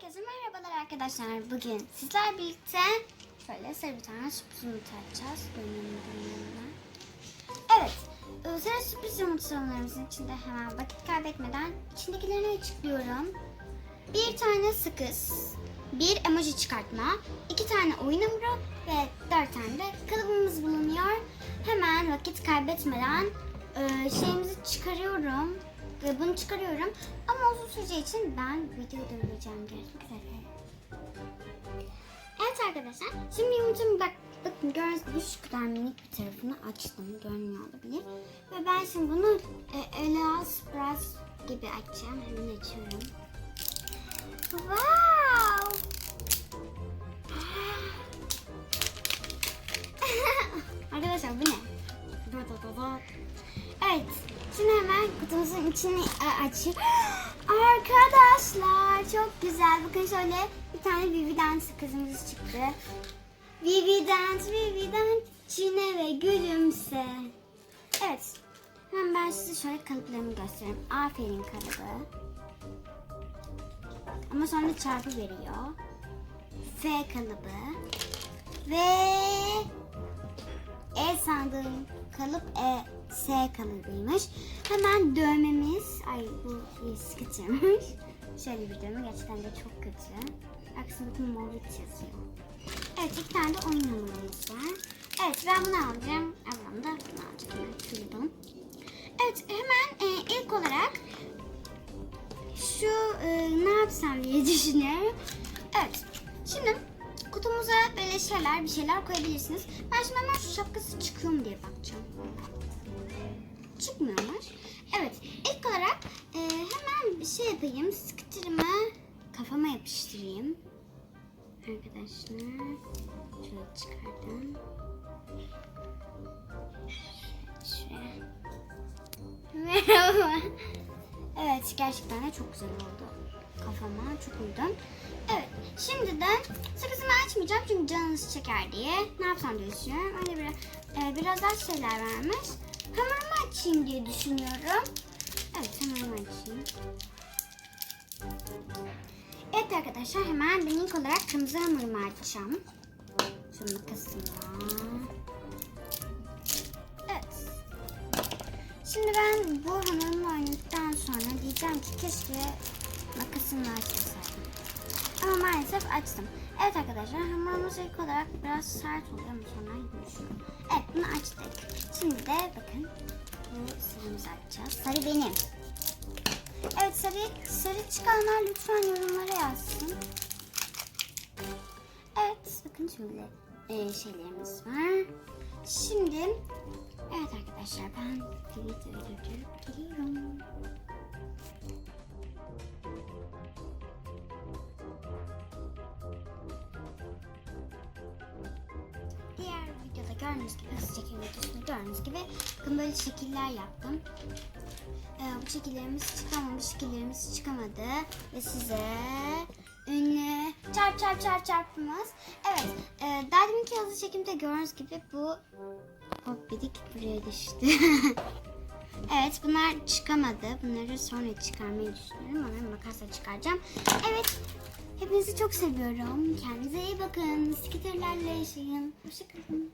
Herkese merhabalar arkadaşlar. Bugün sizler birlikte şöyle sarı bir tane sürpriz yumurta açacağız. Evet. e, Sarı sürpriz yumurtalarımızın içinde hemen vakit kaybetmeden içindekilerini açıklıyorum. Bir tane sakız, bir emoji çıkartma, iki tane oyun hamuru ve dört tane de kalıbımız bulunuyor. Hemen vakit kaybetmeden e, şeyimizi çıkarıyorum. Ve bunu çıkarıyorum. Ama uzun süreceği için ben videoyu durduracağım. Görüşmek üzere. Evet arkadaşlar. Şimdi yumurtamı bak, bakın gördüğünüz gibi şu kadar minik bir tarafını açtım. Görünüyor olabilir. Ve ben şimdi bunu e, Ela Spraz gibi açacağım. Hemen açıyorum. Wow! Arkadaşlar bu ne? Evet. Şimdi hemen kutumuzun içini e, açıp Arkadaşlar çok güzel. Bakın şöyle bir tane Vivident kızımız çıktı. Vivident, Vivident, çine ve gülümse. Evet. Hemen ben size şöyle kalıplarımı göstereyim. Aferin kalıbı. Ama sonra çarpı veriyor. F kalıbı. Ve Sandığım kalıp E S kalıbıymış. Hemen dövmemiz. Ay bu sıkıcıymış. Şöyle bir dövme gerçekten de çok kötü. Aksine bakın Morbid yazıyor. Evet iki tane de oyun hamurumuz var. Evet ben bunu alacağım. Ablam da bunu alacak. Hemen şuradan. Evet hemen e, ilk olarak şu e, ne yapsam diye düşünüyorum. Kutumuza böyle şeyler bir şeyler koyabilirsiniz. Ben şimdi hemen şu şapkası çıkıyor mu diye bakacağım. Çıkmıyormuş. Evet. ilk olarak e, hemen bir şey yapayım. Sıkıtırımı kafama yapıştırayım. Arkadaşlar. Şöyle çıkardım. Merhaba. Evet gerçekten de çok güzel oldu. Kafama çok uydu. Evet şimdiden sakızımı açmayacağım çünkü canınız çeker diye. Ne yapsam diye düşünüyorum. Öyle biraz, e, biraz daha şeyler vermiş. Hamurumu açayım diye düşünüyorum. Evet hamurumu açayım. Evet arkadaşlar hemen ben ilk olarak kırmızı hamurumu açacağım. Şu makasımla. Evet. Şimdi ben bu hamurumu oynadıktan sonra diyeceğim ki keşke makasımla açmasaydım. Ama maalesef açtım. Evet arkadaşlar hamurumuz ilk olarak biraz sert oluyor ama sonra yumuşuyor. Evet bunu açtık. Şimdi de bakın bu sarımızı açacağız. Sarı benim. Evet sarı, sarı çıkanlar lütfen yorumlara yazsın. Evet bakın şöyle e, şeylerimiz var. Şimdi evet arkadaşlar ben videoyu durdurup geliyorum. Gördüğünüz gibi hızlı çekim videosunda gördüğünüz gibi bakın böyle şekiller yaptım. Ee, bu şekillerimiz çıkamamış, şekillerimiz çıkamadı ve size ünlü çarp çarp çarp çarpımız. Evet, e, daha deminki hızlı çekimde gördüğünüz gibi bu hop bidik buraya düştü. evet, bunlar çıkamadı. Bunları sonra çıkarmayı düşünüyorum. Onları makasla çıkaracağım. Evet, hepinizi çok seviyorum. Kendinize iyi bakın. Skiterlerle yaşayın. Hoşçakalın.